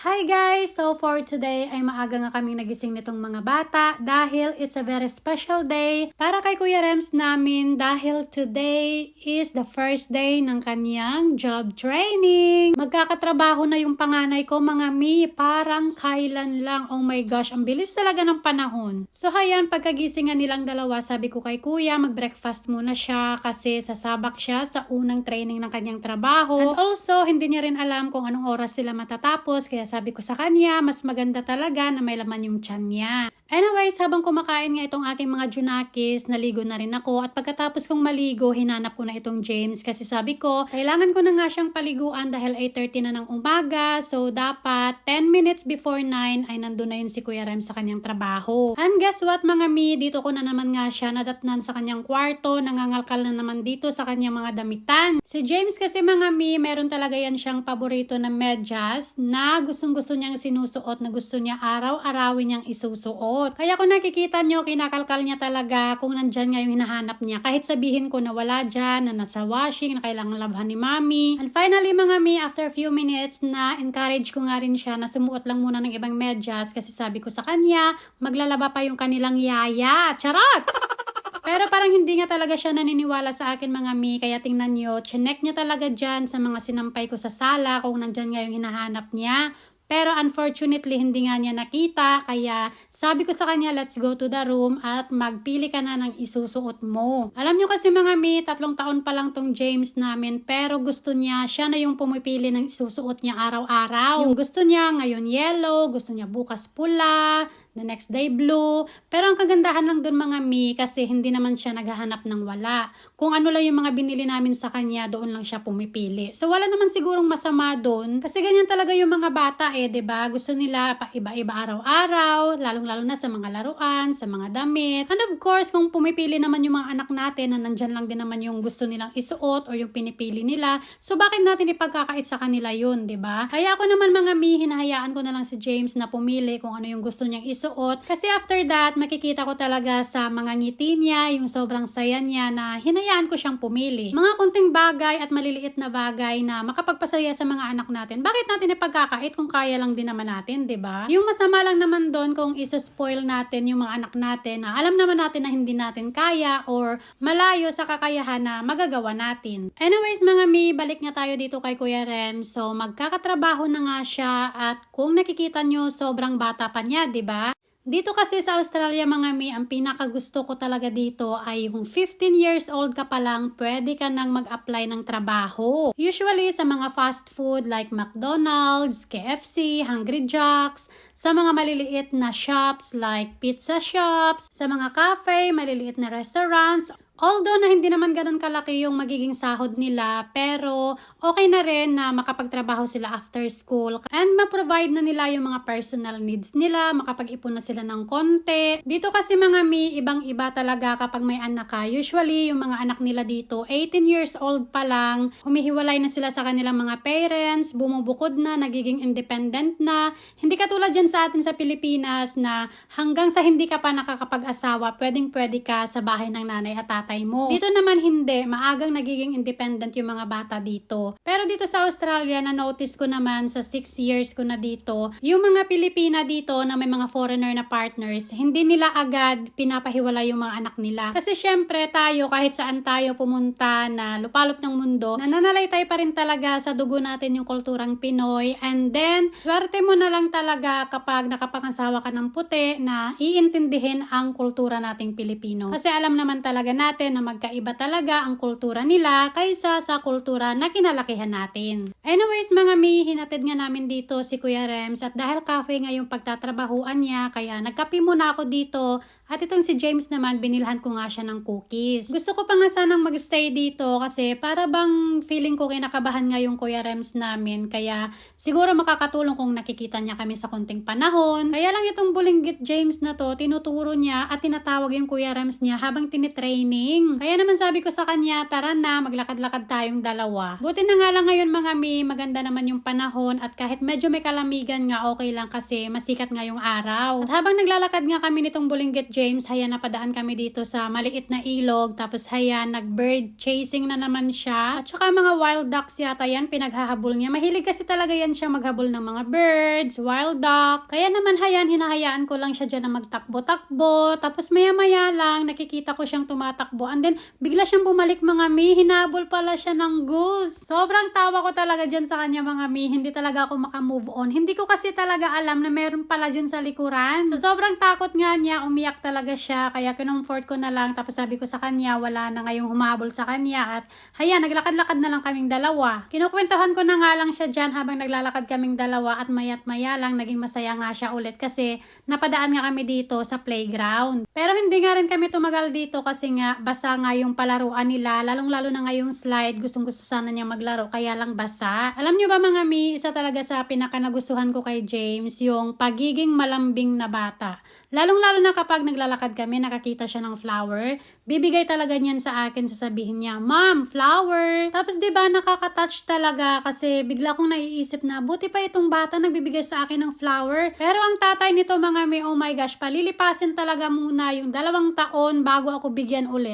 Hi guys! So for today ay maaga nga kaming nagising nitong mga bata dahil it's a very special day para kay Kuya Rems namin dahil today is the first day ng kanyang job training. Magkakatrabaho na yung panganay ko mga mi, parang kailan lang. Oh my gosh, ang bilis talaga ng panahon. So hayan, pagkagisingan nilang dalawa, sabi ko kay Kuya, mag-breakfast muna siya kasi sasabak siya sa unang training ng kanyang trabaho. And also, hindi niya rin alam kung anong oras sila matatapos kaya sabi ko sa kanya, mas maganda talaga na may laman yung tiyan niya. Anyways, habang kumakain nga itong aking mga junakis, naligo na rin ako at pagkatapos kong maligo, hinanap ko na itong James kasi sabi ko, kailangan ko na nga siyang paliguan dahil 8.30 na ng umaga so dapat 10 minutes before 9 ay nandun na yun si Kuya Rem sa kanyang trabaho. And guess what mga mi, dito ko na naman nga siya nadatnan sa kanyang kwarto, nangangalkal na naman dito sa kanyang mga damitan. Si James kasi mga mi, meron talaga yan siyang paborito na medyas na gustong gusto niyang sinusuot na gusto niya araw-arawin niyang isusuot. Kaya kung nakikita niyo, kinakalkal niya talaga kung nandyan nga yung hinahanap niya. Kahit sabihin ko na wala dyan, na nasa washing, na kailangan labhan ni mami. And finally mga mi, after few minutes na encourage ko nga rin siya na sumuot lang muna ng ibang medyas kasi sabi ko sa kanya, maglalaba pa yung kanilang yaya. Charot! Pero parang hindi nga talaga siya naniniwala sa akin mga mi, kaya tingnan nyo, chinek niya talaga dyan sa mga sinampay ko sa sala kung nandyan nga yung hinahanap niya. Pero unfortunately, hindi nga niya nakita. Kaya sabi ko sa kanya, let's go to the room at magpili ka na ng isusuot mo. Alam nyo kasi mga mi, tatlong taon pa lang tong James namin. Pero gusto niya, siya na yung pumipili ng isusuot niya araw-araw. Yung gusto niya ngayon yellow, gusto niya bukas pula, the next day blue. Pero ang kagandahan lang dun mga mi kasi hindi naman siya naghahanap ng wala. Kung ano lang yung mga binili namin sa kanya, doon lang siya pumipili. So wala naman sigurong masama doon kasi ganyan talaga yung mga bata eh, ba? Gusto nila pa iba-iba araw-araw, lalong-lalo na sa mga laruan, sa mga damit. And of course, kung pumipili naman yung mga anak natin na nandyan lang din naman yung gusto nilang isuot or yung pinipili nila, so bakit natin ipagkakait sa kanila yun, ba? Kaya ako naman mga mi, hinahayaan ko na lang si James na pumili kung ano yung gusto niyang isuot. Kasi after that, makikita ko talaga sa mga ngiti niya, yung sobrang saya niya na hinayaan ko siyang pumili. Mga kunting bagay at maliliit na bagay na makapagpasaya sa mga anak natin. Bakit natin ipagkakait kung kaya lang din naman natin, 'di ba? Yung masama lang naman doon kung isa-spoil natin yung mga anak natin na alam naman natin na hindi natin kaya or malayo sa kakayahan na magagawa natin. Anyways, mga mi, balik nga tayo dito kay Kuya Rem. So, magkakatrabaho na nga siya at kung nakikita nyo, sobrang bata pa niya, 'di ba? Dito kasi sa Australia mga mi, ang pinakagusto ko talaga dito ay yung 15 years old ka pa lang, pwede ka nang mag-apply ng trabaho. Usually sa mga fast food like McDonald's, KFC, Hungry Jacks, sa mga maliliit na shops like pizza shops, sa mga cafe, maliliit na restaurants, Although na hindi naman ganun kalaki yung magiging sahod nila, pero okay na rin na makapagtrabaho sila after school and ma-provide na nila yung mga personal needs nila, makapag-ipon na sila ng konti. Dito kasi mga mi, ibang-iba talaga kapag may anak ka. Usually, yung mga anak nila dito, 18 years old pa lang, humihiwalay na sila sa kanilang mga parents, bumubukod na, nagiging independent na. Hindi katulad dyan sa atin sa Pilipinas na hanggang sa hindi ka pa nakakapag-asawa, pwedeng-pwede ka sa bahay ng nanay at tatay tatay mo. Dito naman hindi, maagang nagiging independent yung mga bata dito. Pero dito sa Australia, na notice ko naman sa 6 years ko na dito, yung mga Pilipina dito na may mga foreigner na partners, hindi nila agad pinapahiwala yung mga anak nila. Kasi syempre tayo, kahit saan tayo pumunta na lupalop ng mundo, nananalaytay pa rin talaga sa dugo natin yung kulturang Pinoy. And then, swerte mo na lang talaga kapag nakapangasawa ka ng puti na iintindihin ang kultura nating Pilipino. Kasi alam naman talaga natin natin na magkaiba talaga ang kultura nila kaysa sa kultura na kinalakihan natin. Anyways mga mi, hinatid nga namin dito si Kuya Rems at dahil cafe nga yung pagtatrabahuan niya kaya nagkape muna ako dito at itong si James naman, binilhan ko nga siya ng cookies. Gusto ko pa nga sanang magstay dito kasi para bang feeling ko kinakabahan nga yung Kuya Rems namin. Kaya siguro makakatulong kung nakikita niya kami sa konting panahon. Kaya lang itong bulinggit James na to, tinuturo niya at tinatawag yung Kuya Rems niya habang tinitraining. Kaya naman sabi ko sa kanya, tara na, maglakad-lakad tayong dalawa. Buti na nga lang ngayon mga mi, maganda naman yung panahon at kahit medyo may kalamigan nga okay lang kasi masikat nga yung araw. At habang naglalakad nga kami nitong bulinggit James, James, haya napadaan kami dito sa maliit na ilog. Tapos haya, nag-bird chasing na naman siya. At saka mga wild ducks yata yan, pinaghahabol niya. Mahilig kasi talaga yan siya maghabol ng mga birds, wild duck. Kaya naman hayan, hinahayaan ko lang siya dyan na magtakbo-takbo. Tapos maya-maya lang, nakikita ko siyang tumatakbo. And then, bigla siyang bumalik mga mi. Hinabol pala siya ng goose. Sobrang tawa ko talaga dyan sa kanya mga mi. Hindi talaga ako makamove on. Hindi ko kasi talaga alam na meron pala dyan sa likuran. So, sobrang takot nga niya. Umiyak talaga siya. Kaya kinumfort ko na lang. Tapos sabi ko sa kanya, wala na ngayong humabol sa kanya. At haya, naglakad-lakad na lang kaming dalawa. Kinukwentuhan ko na nga lang siya dyan habang naglalakad kaming dalawa. At mayat maya lang, naging masaya nga siya ulit. Kasi napadaan nga kami dito sa playground. Pero hindi nga rin kami tumagal dito kasi nga basa nga yung palaruan nila. Lalong-lalo na ngayong slide. Gustong gusto sana niya maglaro. Kaya lang basa. Alam niyo ba mga mi, isa talaga sa pinaka nagustuhan ko kay James, yung pagiging malambing na bata. Lalong-lalo na kapag naglalakad kami, nakakita siya ng flower, bibigay talaga niyan sa akin, sasabihin niya, Mom, flower! Tapos ba nakaka-touch talaga kasi bigla kong naiisip na, buti pa itong bata nagbibigay sa akin ng flower. Pero ang tatay nito mga may, oh my gosh, palilipasin talaga muna yung dalawang taon bago ako bigyan ulit.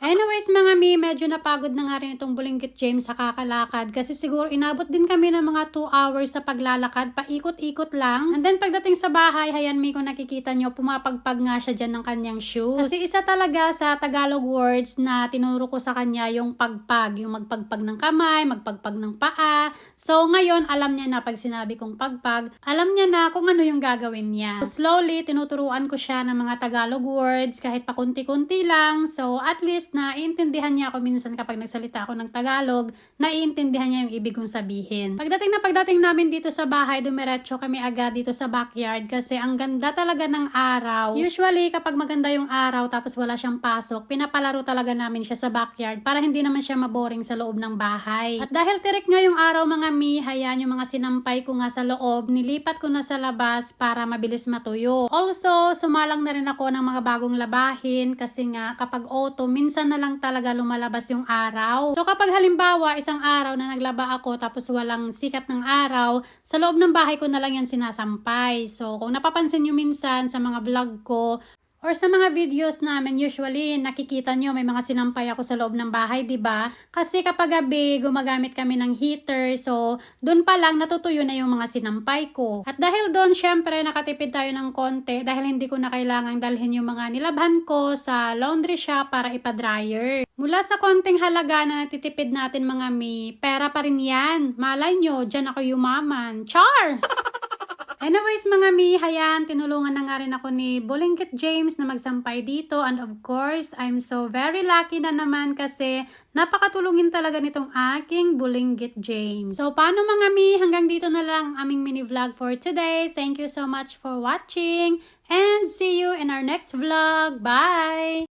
Anyways mga mi, medyo napagod na nga rin itong Bulinggit James sa kakalakad kasi siguro inabot din kami ng mga 2 hours sa paglalakad, paikot-ikot lang. And then pagdating sa bahay, hayan mi kung nakikita nyo, pumapagpag nga siya dyan ng kanyang shoes. Kasi isa talaga sa Tagalog words na tinuro ko sa kanya yung pagpag, yung magpagpag ng kamay, magpagpag ng paa. So ngayon, alam niya na pag sinabi kong pagpag, alam niya na kung ano yung gagawin niya. So, slowly, tinuturuan ko siya ng mga Tagalog words kahit pa kunti-kunti lang. So at least na iintindihan niya ako minsan kapag nagsalita ako ng Tagalog, naiintindihan niya yung ibig kong sabihin. Pagdating na pagdating namin dito sa bahay, dumiretso kami agad dito sa backyard kasi ang ganda talaga ng araw. Usually, kapag maganda yung araw tapos wala siyang pasok, pinapalaro talaga namin siya sa backyard para hindi naman siya maboring sa loob ng bahay. At dahil tirik nga yung araw mga mi, hayaan yung mga sinampay ko nga sa loob, nilipat ko na sa labas para mabilis matuyo. Also, sumalang na rin ako ng mga bagong labahin kasi nga kapag autumn, minsan na lang talaga lumalabas yung araw. So kapag halimbawa isang araw na naglaba ako tapos walang sikat ng araw, sa loob ng bahay ko na lang yan sinasampay. So kung napapansin nyo minsan sa mga vlog ko, Or sa mga videos namin, usually nakikita nyo may mga sinampay ako sa loob ng bahay, 'di ba? Kasi kapag gabi, gumagamit kami ng heater, so doon pa lang natutuyo na yung mga sinampay ko. At dahil doon, syempre, nakatipid tayo ng konti dahil hindi ko na kailangang dalhin yung mga nilabhan ko sa laundry shop para ipa-dryer. Mula sa konting halaga na natitipid natin mga mi, pera pa rin yan. Malay nyo, dyan ako yumaman. Char! Anyways mga mi, hayan, tinulungan na nga rin ako ni Bulingkit James na magsampay dito and of course, I'm so very lucky na naman kasi napakatulungin talaga nitong aking Bulingkit James. So paano mga mi, hanggang dito na lang aming mini vlog for today. Thank you so much for watching and see you in our next vlog. Bye!